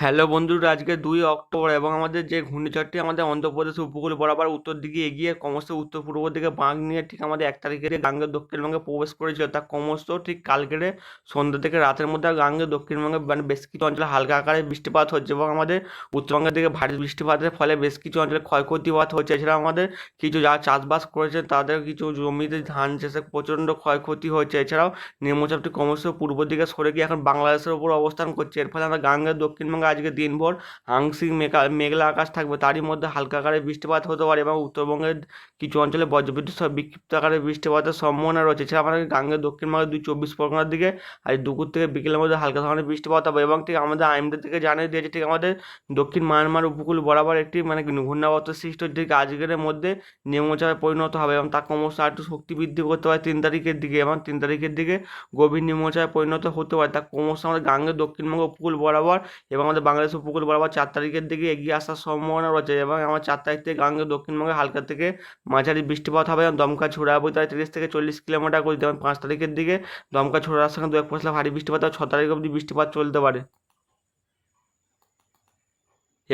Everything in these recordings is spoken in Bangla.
হ্যালো বন্ধুরা, আজকে দুই অক্টোবর এবং আমাদের যে ঘূর্ণিঝড়টি আমাদের অন্ধ্রপ্রদেশ উপকূল বরাবর উত্তর দিকে এগিয়ে ক্রমশ উত্তর পূর্ব দিকে বাঁক নিয়ে ঠিক আমাদের এক তারিখে গাঙ্গের দক্ষিণবঙ্গে প্রবেশ করেছিল। তা ক্রমশ ঠিক কালকের সন্ধ্যা থেকে রাতের মধ্যে গাঙ্গে দক্ষিণবঙ্গে মানে বেশ কিছু অঞ্চলে হালকা আকারে বৃষ্টিপাত হচ্ছে এবং আমাদের উত্তরবঙ্গের দিকে ভারী বৃষ্টিপাতের ফলে বেশ কিছু অঞ্চলে ক্ষয়ক্ষতিপাত হচ্ছে। এছাড়া আমাদের কিছু যারা চাষবাস করেছে তাদের কিছু জমিতে ধান চাষে প্রচণ্ড ক্ষয়ক্ষতি হচ্ছে। এছাড়াও নিম্নচাপটি ক্রমশ পূর্ব দিকে সরে গিয়ে এখন বাংলাদেশের উপর অবস্থান করছে। এর ফলে আমরা গাঙ্গে দক্ষিণবঙ্গে আজকে দিনভর আংশিক মেঘা, মেঘলা আকাশ থাকবে। তারই মধ্যে হালকা আকারে বৃষ্টিপাত হতে পারে এবং উত্তরবঙ্গের কিছু অঞ্চলে বজ্রবিদ্যুৎ সহ বিক্ষিপ্ত আকারে বৃষ্টিপাতের সম্ভাবনা রয়েছে। এছাড়া আমাদের গাঙ্গের দক্ষিণবঙ্গের দুই চব্বিশ পরগনার দিকে আজ দুপুর থেকে বিকেলের মধ্যে হালকা ধরনের বৃষ্টিপাত হবে এবং ঠিক আমাদের আইমডি থেকে জানিয়ে দিয়েছে ঠিক আমাদের দক্ষিণ মায়ানমার উপকূল বরাবর একটি মানে ঘূর্ণাবর্ত সৃষ্টি ঠিক আজকের মধ্যে নিম্নচাপে পরিণত হবে এবং তা ক্রমশ একটু শক্তি বৃদ্ধি করতে পারে তিন তারিখের দিকে এবং তিন তারিখের দিকে গভীর নিম্নচাপে পরিণত হতে পারে। তা ক্রমশ আমাদের গাঙ্গের দক্ষিণবঙ্গ উপকূল বরাবর এবং আমাদের বাংলাদেশ উপকূল বরাবর চার তারিখের দিকে এগিয়ে আসার সম্ভাবনা রয়েছে এবং আমার চার তারিখ থেকে গাঙ্গে দক্ষিণবঙ্গে হালকা থেকে মাঝারি বৃষ্টিপাত হবে এবং দমকা ছড়াবো তাই তিরিশ থেকে চল্লিশ কিলোমিটার করে যেমন পাঁচ তারিখের দিকে দমকা ছোড়ার সঙ্গে দু এক পশলা ভারী বৃষ্টিপাত ছ তারিখ অবধি বৃষ্টিপাত চলতে পারে।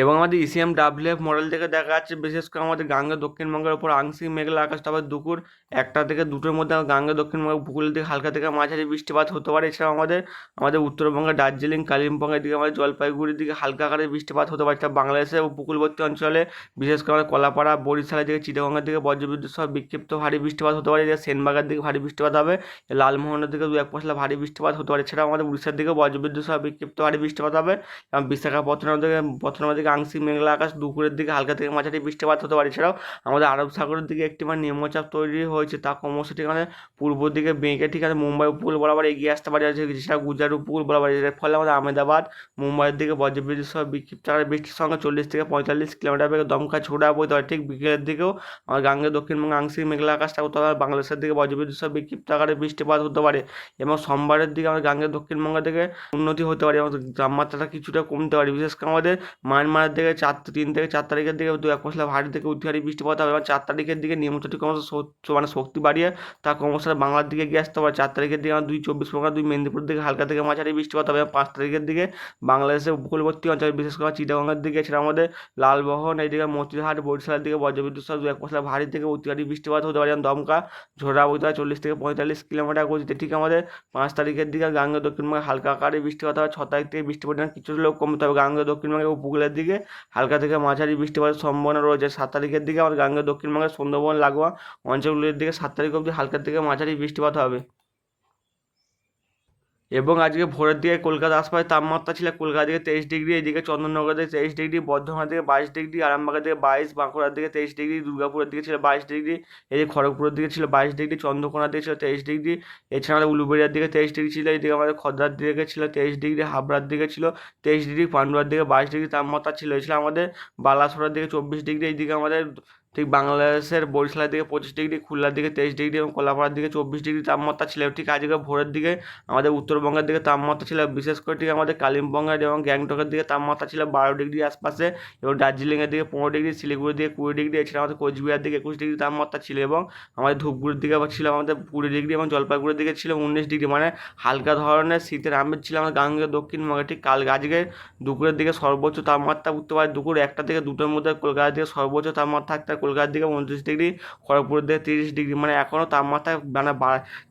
এবং আমাদের ইসিএম ডাব্লিউএফ মডেল থেকে দেখা যাচ্ছে, বিশেষ করে আমাদের গাঙ্গা দক্ষিণবঙ্গের ওপর আংশিক মেঘলা আকাশ, তারপর দুপুর একটা থেকে দুটোর মধ্যে গাঙ্গা দক্ষিণবঙ্গের উপকূল থেকে হালকা থেকে মাঝারি বৃষ্টিপাত হতে পারে। এছাড়াও আমাদের আমাদের উত্তরবঙ্গে দার্জিলিং, কালিম্পংয়ের দিকে, আমাদের জলপাইগুড়ির দিকে হালকা আকারে বৃষ্টিপাত হতে পারে। বাংলাদেশের উপকূলবর্তী অঞ্চলে, বিশেষ করে আমাদের কলাপাড়া, বরিশালের দিকে, চিটাগঙ্গের দিকে বজ্রবিদ্যুৎ সহ বিক্ষিপ্ত ভারী বৃষ্টিপাত হতে পারে। যে সেনবাগের দিকে ভারী বৃষ্টিপাত হবে, লালমোহনের দিকে দু এক পশলা ভারী বৃষ্টিপাত হতে পারে। এছাড়াও আমাদের উড়িষ্যার দিকে বজ্রবিদ্যুৎ সহ বিক্ষিপ্ত ভারী বৃষ্টিপাত হবে এবং বিশাখাপত্তনম দিকে, পত্তনমের দিকে আংশিক মেঘলা আকাশ, দুপুরের দিকে হালকা থেকে মাঝারি বৃষ্টিপাত হতে পারে। এছাড়াও আমাদের আরব সাগরের দিকে একটি মানে নিম্নচাপ তৈরি হয়েছে। তা ক্রমশ ঠিক আমাদের পূর্ব দিকে বেঁকে ঠিক আছে মুম্বাই উপকূল বরাবর এগিয়ে আসতে পারে। এছাড়া গুজরাট উপকূল বরাবর এর ফলে আমাদের আহমেদাবাদ, মুম্বাইয়ের দিকে বজ্রবিদ্যুৎ সহ বিক্ষিপ্ত বৃষ্টির সঙ্গে চল্লিশ থেকে পঁয়তাল্লিশ কিলোমিটার বেগে দমকা ছোড়া বইতে পারে। ঠিক বিকেলের দিকেও আমার গাঙ্গে দক্ষিণবঙ্গে আংশিক মেঘলা আকাশ থাকতে পারে বাংলাদেশের দিকে বজ্রবিদ্যুৎ সহ বিক্ষিপ্ত আকারে বৃষ্টিপাত হতে পারে এবং সোমবারের দিকে আমাদের গাঙ্গে দক্ষিণবঙ্গ থেকে উন্নতি হতে পারে এবং তাপমাত্রাটা কিছুটা কমতে পারে। বিশেষ করে আমাদের মায়ানমারের দিকে চার তিন থেকে চার তারিখের দিকে দু এক পশলা ভারী থেকে উত্তরী বৃষ্টিপাত হবে। এবং চার তারিখের দিকে নিম্নচাপটি ক্রমশ মানে শক্তি বাড়িয়ে তা ক্রমশ বাংলার দিকে গিয়ে আসতে পারে চার তারিখের দিকে দুই চব্বিশ পরগনা, দুই মেদিনীপুর দিকে হালকা থেকে মাঝারি বৃষ্টিপাত হবে। এবং পাঁচ তারিখের দিকে বাংলাদেশের উপকূলবর্তী অঞ্চল, বিশেষ করে চিটাগঙ্গের দিকে এছাড়া আমাদের লালবহন এইদিকে মতিহাট, বরিশালের দিকে বজ্রবিদ্যুৎ সহ দু এক পশলা ভারী থেকে অতিহারী বৃষ্টিপাত হতে পারে। দমকা, ঝোড়া বইতে চল্লিশ থেকে পঁয়তাল্লিশ কিলোমিটার গতিতে। ঠিক আমাদের পাঁচ তারিখের দিকে গাঙ্গে দক্ষিণবঙ্গে হালকা আকারে বৃষ্টিপাত হবে। ছ তারিখ থেকে বৃষ্টিপাত কিছু লোক কমতে হবে। গাঙ্গে দক্ষিণবঙ্গে উপকূলের দিকে, হালকা থেকে মাঝারি বৃষ্টিপাতের সম্ভাবনা রয়েছে। সাত তারিখের দিকে আমাদের গাঙ্গে দক্ষিণবঙ্গের সুন্দরবন, লাগোয়া অঞ্চলগুলির দিকে সাত তারিখ অবধি হালকা থেকে মাঝারি বৃষ্টিপাত হবে। এবং আজকে ভোরের দিকে কলকাতা আশপাশে তাপমাত্রা ছিল কলকাতা দিকে তেইশ ডিগ্রি, এদিকে চন্দননগর দিকে তেইশ ডিগ্রি, বর্ধমান দিকে বাইশ ডিগ্রি, আরামবাগের দিকে বাইশ, বাঁকুড়ার দিকে তেইশ ডিগ্রি, দুর্গাপুরের দিকে ছিল বাইশ ডিগ্রি, এদিকে খড়গপুরের দিকে ছিল বাইশ ডিগ্রি, চন্দ্রকোনার দিকে ছিল তেইশ ডিগ্রি, এছাড়া আমাদের উলুবেড়িয়ার দিকে তেইশ ডিগ্রি ছিল, এদিকে আমাদের খদ্দার দিকে ছিল তেইশ ডিগ্রি, হাবড়ার দিকে ছিল তেইশ ডিগ্রি, পান্ডুয়ার দিকে বাইশ ডিগ্রি তাপমাত্রা ছিল, এছাড়া আমাদের বালাসোরের দিকে চব্বিশ ডিগ্রি এইদিকে আমাদের ঠিক বাংলাদেশের বরিশালের দিকে পঁচিশ ডিগ্রি, খুলনার দিকে তেইশ ডিগ্রি এবং কলাপাড়ার দিকে চব্বিশ ডিগ্রি তাপমাত্রা ছিল। ঠিক আজকে ভোরের দিকে আমাদের উত্তরবঙ্গের দিকে তাপমাত্রা ছিল, বিশেষ করে ঠিক আমাদের কালিম্পংয়ের এবং গ্যাংটকের দিকে তাপমাত্রা ছিল বারো ডিগ্রি আশপাশে এবং দার্জিলিংয়ের দিকে পনেরো ডিগ্রি, শিলিগুড়ির দিকে কুড়ি ডিগ্রি, এছাড়া আমাদের কোচবিহার দিকে একুশ ডিগ্রি তাপমাত্রা ছিল এবং আমাদের ধূপগুড়ির দিকে ছিল আমাদের কুড়ি ডিগ্রি এবং জলপাইগুড়ির দিকে ছিল উনিশ ডিগ্রি। মানে হালকা ধরনের শীতের আমেজ ছিল আমাদের গাঙ্গে দক্ষিণবঙ্গে। ঠিক কাল আজকে দুপুরের দিকে সর্বোচ্চ তাপমাত্রা উঠতে পারে দুপুর একটা থেকে দুটোর মধ্যে, কলকাতার দিকে সর্বোচ্চ তাপমাত্রা থাকতে কলকাতার দিকে উনত্রিশ ডিগ্রি, খড়গপুরের দিকে তিরিশ ডিগ্রি। মানে এখনও তাপমাত্রা মানে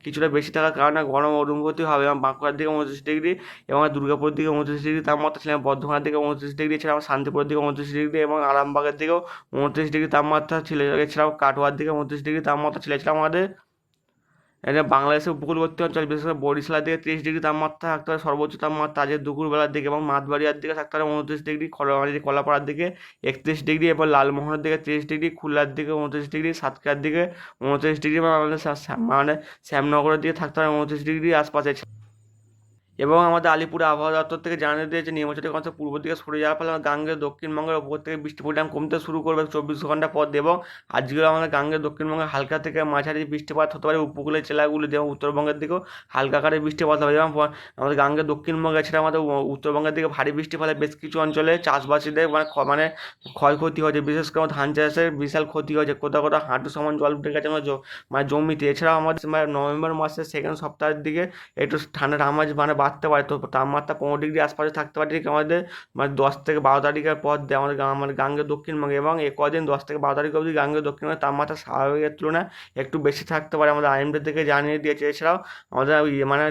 কিছুটা বেশি থাকার কারণে গরম অনুভূতি হবে এবং বাঁকুড়ার দিকে উনত্রিশ ডিগ্রি এবং দুর্গাপুরের দিকে উনত্রিশ ডিগ্রি তাপমাত্রা ছিল বর্ধমানের দিকে উনত্রিশ ডিগ্রি, এছাড়াও শান্তিপুরের দিকে উনত্রিশ ডিগ্রি এবং আরামবাগের দিকেও উনত্রিশ ডিগ্রি তাপমাত্রা ছিল। এছাড়াও কাটোয়ার দিকে উনত্রিশ ডিগ্রি তাপমাত্রা ছিল। এছাড়াও আমাদের এটা বাংলাদেশের উপকূলবর্তী অঞ্চল, বিশেষ করে বরিশালের দিকে তিরিশ ডিগ্রি তাপমাত্রা থাকতে হয় সর্বোচ্চ তাপমাত্রা আজকে দুপুরবেলার দিকে এবং মাতবাড়িয়ার দিকে থাকতে হবে উনত্রিশ ডিগ্রি খড়মারি কলাপাড়ার দিকে একত্রিশ ডিগ্রি এবং লালমোহনের দিকে তিরিশ ডিগ্রি, খুলনার দিকে উনত্রিশ ডিগ্রি, সাতক্ষীরার দিকে উনত্রিশ ডিগ্রি মানে শ্যামনগরের দিকে থাকতে হবে উনত্রিশ ডিগ্রি আশপাশে। এবং আমাদের আলিপুর আবহাওয়া দপ্তর থেকে জানিয়ে দিয়েছে নিম্নচাপের কাছে পূর্ব দিকে সরে যাওয়ার ফলে গাঙ্গের দক্ষিণবঙ্গের ওপর থেকে বৃষ্টির পরিমাণ কমতে শুরু করবে চব্বিশ ঘণ্টা পর এবং আজকেও আমাদের গাঙ্গের দক্ষিণবঙ্গে হালকা থেকে মাঝারি বৃষ্টিপাত হতে পারে উপকূলের জেলাগুলি যেমন উত্তরবঙ্গের দিকেও হালকা আকারে বৃষ্টিপাত হবে এবং আমাদের গাঙ্গের দক্ষিণবঙ্গে এছাড়া আমাদের উত্তরবঙ্গের দিকে ভারী বৃষ্টি ফলে বেশ কিছু অঞ্চলে চাষবাসীদের মানে মানে ক্ষয়ক্ষতি হয়েছে। বিশেষ করে ধান চাষের বিশাল ক্ষতি হয়েছে। কোথাও কোথাও হাঁটু সমান জল উঠে গেছে আমাদের মানে জমিতে। এছাড়াও আমাদের মানে নভেম্বর মাসের সেকেন্ড সপ্তাহের দিকে একটু ঠান্ডার আমেজ মানে বাড়তে পারে, তো তাপমাত্রা পনেরো ডিগ্রি আশপাশে থাকতে পারে, ঠিক আমাদের মানে দশ থেকে বারো তারিখের পর দিয়ে আমাদের গা- মানে গাঙ্গেয় দক্ষিণবঙ্গে এবং এ কদিন দশ থেকে বারো তারিখ অবধি গাঙ্গে দক্ষিণবঙ্গে তাপমাত্রা স্বাভাবিকের তুলনায় একটু বেশি থাকতে পারে, আমাদের আইএমডি থেকে জানিয়ে দিয়েছে। এছাড়াও আমাদের মানে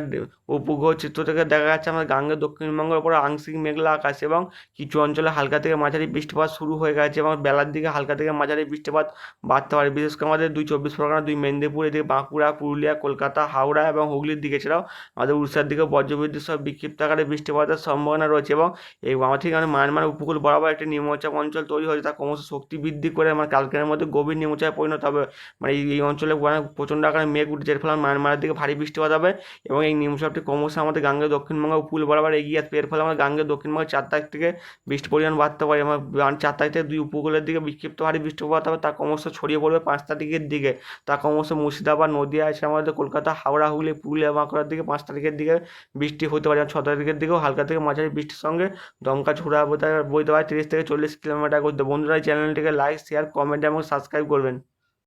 উপগ্রহ চিত্র থেকে দেখা যাচ্ছে আমাদের গাঙ্গে দক্ষিণবঙ্গের উপরে আংশিক মেঘলা আকাশ এবং কিছু অঞ্চলে হালকা থেকে মাঝারি বৃষ্টিপাত শুরু হয়ে গেছে এবং বেলার দিকে হালকা থেকে মাঝারি বৃষ্টিপাত বাড়তে পারে। বিশেষ করে আমাদের দুই চব্বিশ পরগনা, দুই মেদিনীপুর, এদিকে বাঁকুড়া, পুরুলিয়া, কলকাতা, হাওড়া এবং হুগলির দিকে। এছাড়াও আমাদের উড়িষ্যার দিকে বজ্রবিদ্যুৎ সহ বিক্ষিপ্ত আকারে বৃষ্টিপাতের সম্ভাবনা রয়েছে এবং এই আমার ঠিক আমাদের মায়ানমার উপকূল বরাবর একটি নিম্নচাপ অঞ্চল তৈরি হয়েছে। তা ক্রমশ শক্তি বৃদ্ধি করে আমার কালকের মধ্যে গভীর নিম্নচাপে পরিণত হবে। মানে এই অঞ্চলে মানে প্রচণ্ড আকারে মেঘ উঠছে, এর ফলে মায়ানমারের দিকে ভারী বৃষ্টিপাত হবে এবং এই নিম্নচাপটি ক্রমশ আমাদের গাঙ্গে দক্ষিণবঙ্গ উপকূল বরাবর এগিয়ে আসবে। এর ফলে আমাদের গাঙ্গেয় দক্ষিণবঙ্গের চার তারিখ থেকে বৃষ্টির পরিমাণ বাড়তে পারে আমার চার তারিখ থেকে দুই উপকূলের দিকে বিক্ষিপ্ত ভারী বৃষ্টিপাত হবে তা ক্রমশ ছড়িয়ে পড়বে পাঁচ তারিখের দিকে। তা ক্রমশ মুর্শিদাবাদ, নদিয়া, এছাড়া আমাদের কলকাতা, হাওড়া, হুগলি, পুরুলিয়া, বাঁকুড়ার দিকে পাঁচ তারিখের দিকে বৃষ্টি হতে পারে ছ তারিখের দিকেও হালকা থেকে মাঝারি বৃষ্টির সঙ্গে দমকা বইতে বইতে পারে তিরিশ থেকে চল্লিশ কিলোমিটার করতে বন্ধুরা চ্যানেলটিকে লাইক শেয়ার কমেন্ট এবং সাবস্ক্রাইব করবেন।